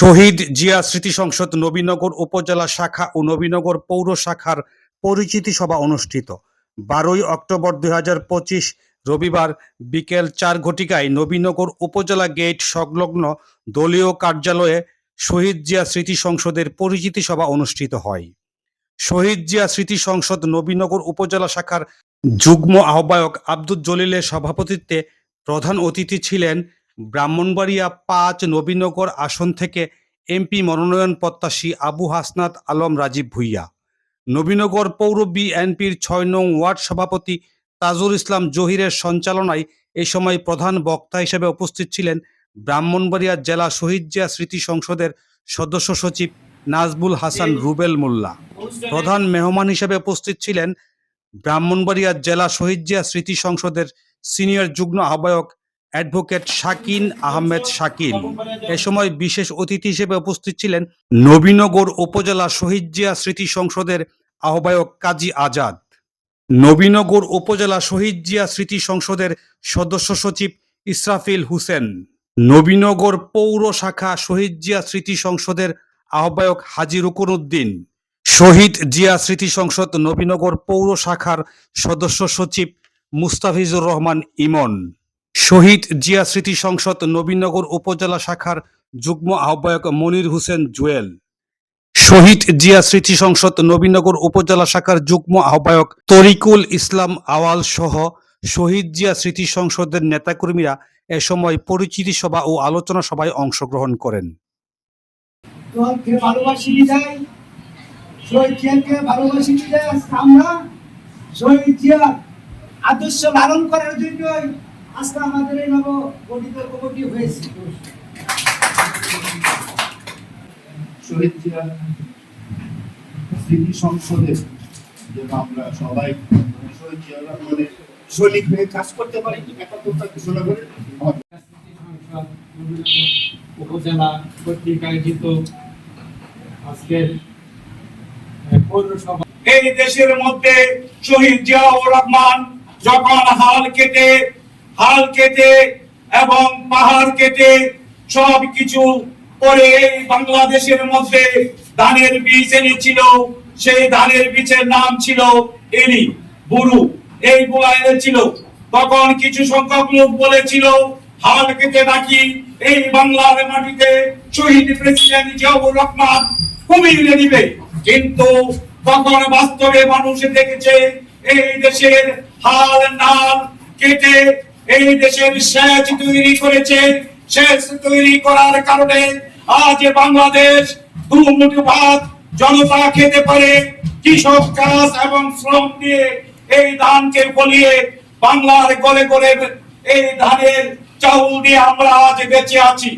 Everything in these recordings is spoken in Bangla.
শহীদ জিয়া স্মৃতি সংসদ নবীনগর উপজেলা শাখা ও নবীনগর পৌর শাখার পরিচিতি সভা অনুষ্ঠিত। বারোই অক্টোবর দুই হাজার পঁচিশ রবিবার বিকেল চার ঘটিকায় নবীনগর উপজেলা গেট সংলগ্ন দলীয় কার্যালয়ে শহীদ জিয়া স্মৃতি সংসদের পরিচিতি সভা অনুষ্ঠিত হয়। শহীদ জিয়া স্মৃতি সংসদ নবীনগর উপজেলা শাখার যুগ্ম আহ্বায়ক আব্দুল জলিলের সভাপতিত্বে প্রধান অতিথি ছিলেন ব্রাহ্মণবাড়িয়া পাঁচ নবীনগর আসন থেকে এমপি মনোনয়ন প্রত্যাশী আবু হাসনাত আলম রাজীব ভুইয়া। নবীনগর পৌর বিএনপির ছয় নং ওয়ার্ড সভাপতি তাজুল ইসলাম জহিরের সঞ্চালনায় এ সময় প্রধান বক্তা হিসেবে উপস্থিত ছিলেন ব্রাহ্মণবাড়িয়া জেলা শহীদ জিয়া স্মৃতি সংসদের সদস্য সচিব নাজবুল হাসান রুবেল মোল্লা। প্রধান মেহমান হিসেবে উপস্থিত ছিলেন ব্রাহ্মণবাড়িয়া জেলা শহীদ জিয়া স্মৃতি সংসদের সিনিয়র যুগ্ম আহ্বায়ক অ্যাডভোকেট শাকিন আহমেদ শাকিল। এ সময় বিশেষ অতিথি হিসেবে উপস্থিত ছিলেন নবীনগর উপজেলা শহীদ জিয়া স্মৃতি সংসদের আহ্বায়ক কাজী আজাদ। নবীনগর উপজেলা শহীদ জিয়া স্মৃতি সংসদের সদস্য সচিব ইসরাফিল হোসেন। নবীনগর পৌর শাখা শহীদ জিয়া স্মৃতি সংসদের আহ্বায়ক হাজি রুকনউদ্দিন। শহীদ জিয়া স্মৃতি সংসদ নবীনগর পৌর শাখার সদস্য সচিব মুস্তাফিজুর রহমান ইমন। শহীদ জিয়া স্মৃতি সংসদ নবীনগর উপজেলা শাখার যুগ্ম আহ্বায়ক মনির হোসেন জুয়েল। শহীদ জিয়া স্মৃতি সংসদ নবীনগর উপজেলা শাখার যুগ্ম আহ্বায়ক তরিকুল ইসলাম আওয়াল সহ শহীদ জিয়া স্মৃতি সংসদের নেতাকর্মীরা এ সময় পরিচিতি সভা ও আলোচনা সভায় অংশগ্রহণ করেন। আদর্শ লালন করার জন্যই আজকে আমাদের এই নব গঠিত কমিটি হয়েছে। শহীদ জিয়া স্মৃতি সংসদে যেন আমরা সবাই শহীদ জিয়া রহমানের সৈনিক হয়ে কাজ করতে পারি একাত্তরটা ঘোষণা করে উপজেলা কর্তৃক আয়োজিত আজকের পৌরসভা। এই দেশের মধ্যে শহীদ জিয়াউর রহমান যখন হাল কেটে হাল কেটে এবং পাহাড় কেটে সব কিছু করে এই বাংলাদেশের মধ্যে ধানের বীজ এনেছিল। সেই ধানের বীজের নাম ছিল এলি, বুরু। এইগুলা এনেছিল। তখন কিছু সংখ্যক লোক বলেছিল, হাল কেটে নাকি এই বাংলার মাটিতে শহীদ প্রেসিডেন্ট জিয়াউর রহমান কমিয়ে দিবে। কিন্তু তখন বাস্তবে মানুষ দেখেছে, এই দেশের হাল, নাল কেটে এই দেশের সেচ তৈরি করেছে। সেচ তৈরি করার কারণে আজ বাংলাদেশ দুমুঠো ভাত জনতা খেতে পারে। কৃষক কাজ এবং শ্রম দিয়ে এই ধানকে ফলিয়ে বাংলার গলে গলে এই ধানের চাউল দিয়ে আমরা আজ বেঁচে আছি।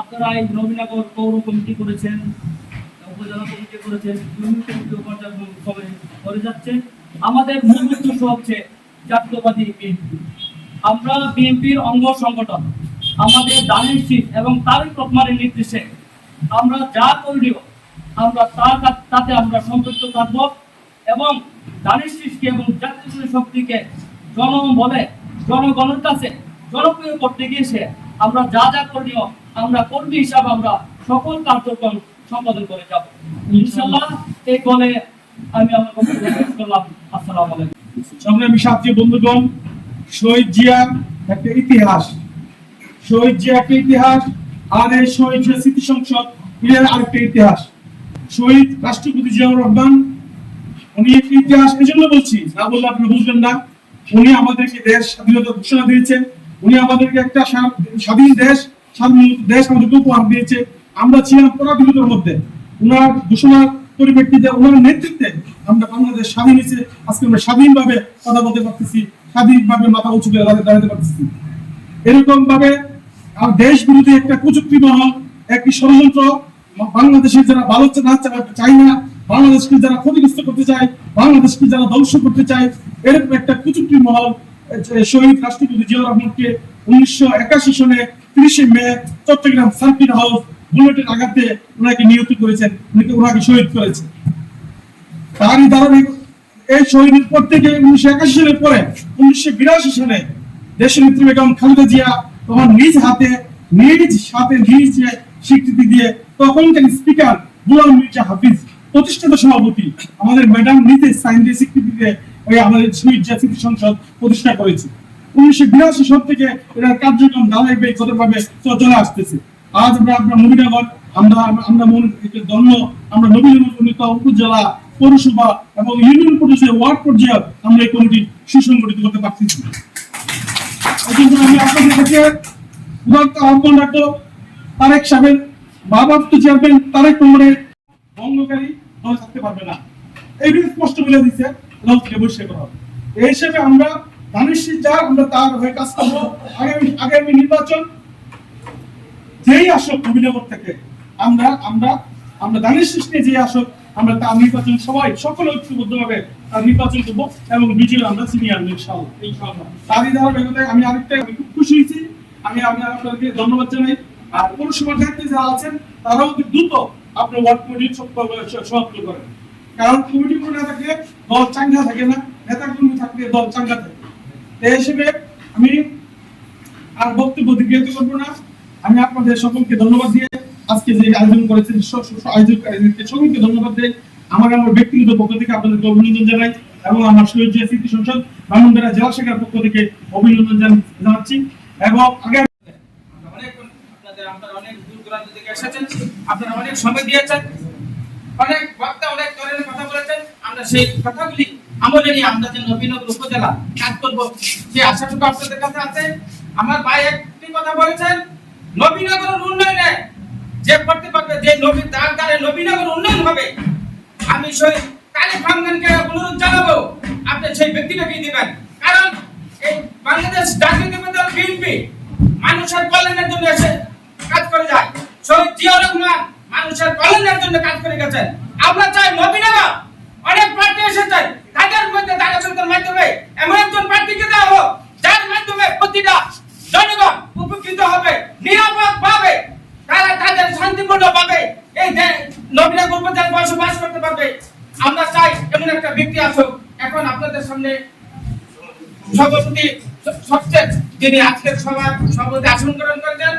আপনারা এই নবীনগর পৌর কমিটি করেছেন, উপজেলা কমিটি করেছেন করে যাচ্ছে। আমাদের মূল উদ্দেশ্য হচ্ছে জাতীয়বাদী বিএনপি। আমরা বিএনপির অঙ্গ সংগঠন, আমাদের দানের শীত এবং তারই রহমানের নির্দেশে আমরা যা করলেও আমরা তা তা- তাতে আমরা সম্পৃক্ত থাকব এবং দানের শীষকে এবং জাতীয় শক্তিকে জনবলে জনগণের কাছে জনপ্রিয় করতে গিয়েছে আমরা যা যা করণীয় আমরা কর্মী হিসাবে আমরা সকল কার্যক্রম সম্পাদন করে যাব। ইনশাল্লাহ এই বলে আমি আমার করলাম। আসসালামু আলাইকুম। সংগ্রামী সাথী বন্ধুগণ শহীদ জিয়া একটা ইতিহাস। শহীদ জিয়া একটা ইতিহাস, আর এই শহীদ জিয়া স্মৃতি সংসদ আরেকটা ইতিহাস। শহীদ রাষ্ট্রপতি জিয়াউর রহমান, উনি ইতিহাস এই জন্য বলছি, না বললে আপনি বুঝবেন না। উনি আমাদেরকে দেশ স্বাধীনতা ঘোষণা দিয়েছেন উনি আমাদেরকে একটা স্বাধীন দেশ স্বাধীন দেশ আমাদেরকে উপহার দিয়েছে। আমরা ছিলাম পরাধীনতার মধ্যে। উনার ঘোষণার পরিপ্রেক্ষিতে ওনার নেতৃত্বে আমরা বাংলাদেশ স্বাধীন হয়েছে। আজকে আমরা স্বাধীনভাবে কথা বলতে পারতেছি। স্বাধীনভাবে মাথা উঁচু করে দাঁড়াতে পারতেছি এরকম ভাবে দেশ বিরোধী একটা কুচুক্তি মহল, একটি ষড়যন্ত্র, বাংলাদেশের যারা ভালো না চা- চায় না, বাংলাদেশকে যারা ক্ষতিগ্রস্ত করতে চায়, বাংলাদেশকে যারা ধ্বংস করতে চায়, এরকম একটা কুচুক্তি মহল শহীদ রাষ্ট্রপতি জিয়াউর রহমানকে উনিশশো একাশি সনে তিরিশে মে চট্টগ্রাম সার্কিট হাউস বুলেটের আঘাতে ওনাকে নিহত করেছেন, ওনাকে শহীদ করেছে তারই ধারাবাহিক এই শহীদের পর থেকে উনিশশো একাশি সালের পরে, উনিশশো বিরাশি সালে দেশের নেত্রী বেগম খালেদা জিয়া তখন নিজ হাতে, নিজ সাথে নিজ স্বীকৃতি দিয়ে তখনকার স্পিকার গোলাম মির্জা হাফিজ, প্রতিষ্ঠাতা সভাপতি আমাদের ম্যাডাম নিতে সাইন দিয়ে স্বীকৃতি দিয়ে ওই আমাদের শহীদ স্মৃতি সংসদ প্রতিষ্ঠা করেছে। উনিশশো বিরাশি সাল থেকে এটার কার্যক্রম ধারাবাহিকভাবে চলে আসতেছে। আজ আমরা আমরা নবীনগর আমরা আমরা মনে ধন্য, আমরা নবীনগর উপজেলা পৌরসভা এবং ইউনিয়ন পরিষদের ওয়ার্ড পর্যায়ে আমরা এই কমিটি সুসংগঠিত করতে পারতেছি আমি আপনাদের কাছে আহ্বান রাখব, তারেক চেয়ারম্যান তারেক ভঙ্গকারী থাকতে পারবে না। স্পষ্ট বলে বসে করা এই হিসেবে আমরা যার আমরা তার হয়ে কাজ করব। আগামী আগামী নির্বাচন যেই আসক নবীনগর থেকে। আমরা আমরা আমরা শীষ নিয়ে যে আসক আমরা তার নির্বাচন সবাই সকলে ঐক্যবদ্ধভাবে তার নির্বাচন করব এবং বিজয় আমরা চিনিয়ে আনব ইনশাআল্লাহ তারই আমি আরেকটা আমি খুব খুশি হয়েছি। আমি আপনাদেরকে ধন্যবাদ জানাই। আর পৌরসভার দায়িত্বে যারা আছেন, তারাও দ্রুত আপনার ওয়ার্ড কমিটির সমাপ্ত করেন। কারণ কমিটি করে না থাকলে দল চাঙ্গা থাকে না। নেতা কর্মী থাকলে দল চাঙ্গা থাকে। এই হিসেবে আমি আর বক্তব্য দীর্ঘায়িত করব না। আমি আপনাদের সকলকে ধন্যবাদ দিয়ে আজকে যে আয়োজন করেছেন আয়োজককে সকলকে ধন্যবাদ দিয়ে আমার আমার ব্যক্তিগত পক্ষ থেকে আপনাদেরকে অভিনন্দন জানাই এবং আমার শহীদ জিয়া স্মৃতি সংসদ ব্রাহ্মণবাড়িয়া জেলা শাখার পক্ষ থেকে অভিনন্দন জানাচ্ছি। এবং আগামী অনেক দূর দূরান্ত থেকে এসেছেন, আপনারা অনেক সময় দিয়েছেন, অনেক অনেক ধরনের কথা বলেছেন। আমরা সেই কথাগুলি আমলে নিয়ে আমরা যে নবীনগর উপজেলা কাজ করব আশাটুকু আপনাদের কাছে আছে। আমার ভাই একটি কথা বলেছেন, নবীনগরের উন্নয়নে যে করতে পারবে যে নবী, তার দ্বারা নবীনগর উন্নয়ন হবে, আমি সেই কালী ফাঙ্গানকে অনুরোধ জানাব, আপনি সেই ব্যক্তিটাকে দিবেন। কারণ এই বাংলাদেশ জাতীয়তাবাদী দল বিএনপি মানুষের কল্যাণের জন্য এসে কাজ করে যায়। শহীদ জিয়াউর রহমান মানুষের কল্যাণের জন্য কাজ করে গেছেন। আমরা চাই নবীনগর। অনেক প্রার্থী এসেছেন তাদের মধ্যে তারা দাঁড়ানোর মাধ্যমে এমন একজন প্রার্থীকে দেওয়া হোক, যার মাধ্যমে প্রতিটা জনগণ উপকৃত হবে নিরাপদ পাবে তারা তাদের শান্তিপূর্ণ পাবে এই দে- নবীনগর উপজেলায় বসবাস করতে পারবে আমরা চাই এমন একটা ব্যক্তি আসুক এখন আপনাদের সামনে সভাপতি সবচেয়ে যিনি আজকের সভা সভাপতি আসন গ্রহণ করেছেন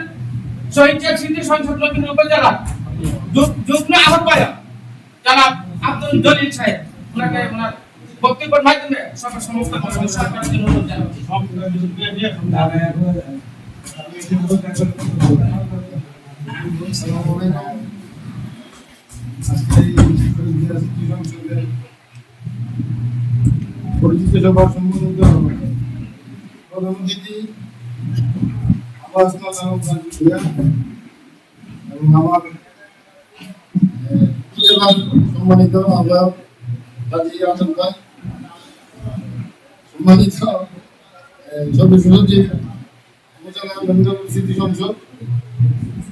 শহীদ জিয়া স্মৃতি সংসদ নবীন উপজেলা যুগ- যুগ্ম আহ্বায়ক জনাব আব্দুল জলিল সাহেব ওনাকে ওনার বক্তব্যের মাধ্যমে সবার সমস্ত প্রশংসা করার জন্য অনুরোধ জানাচ্ছি পরিচিত প্রধান অতিথি আবাস এবং আমার সম্মানিত আমরা কাজী আছেন ভাই সম্মানিত সদস্য সচিব উপজেলা স্মৃতি সংসদ